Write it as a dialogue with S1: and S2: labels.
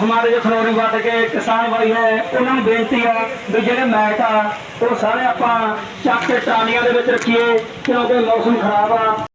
S1: ਸੋ ਹਮਾਰੇ ਜੋ ਖਨੌਰੀ ਵੱਟ ਕੇ ਕਿਸਾਨ ਭਾਈ ਹੈ, ਉਹਨਾਂ ਨੂੰ ਬੇਨਤੀ ਹੈ ਵੀ ਜਿਹੜੇ ਮੈਟ ਆ, ਉਹ ਸਾਰੇ ਆਪਾਂ ਚੱਕ ਕੇ ਟਾਲੀਆਂ ਦੇ ਵਿੱਚ ਰੱਖੀਏ, ਕਿਉਂਕਿ ਮੌਸਮ ਖਰਾਬ ਆ।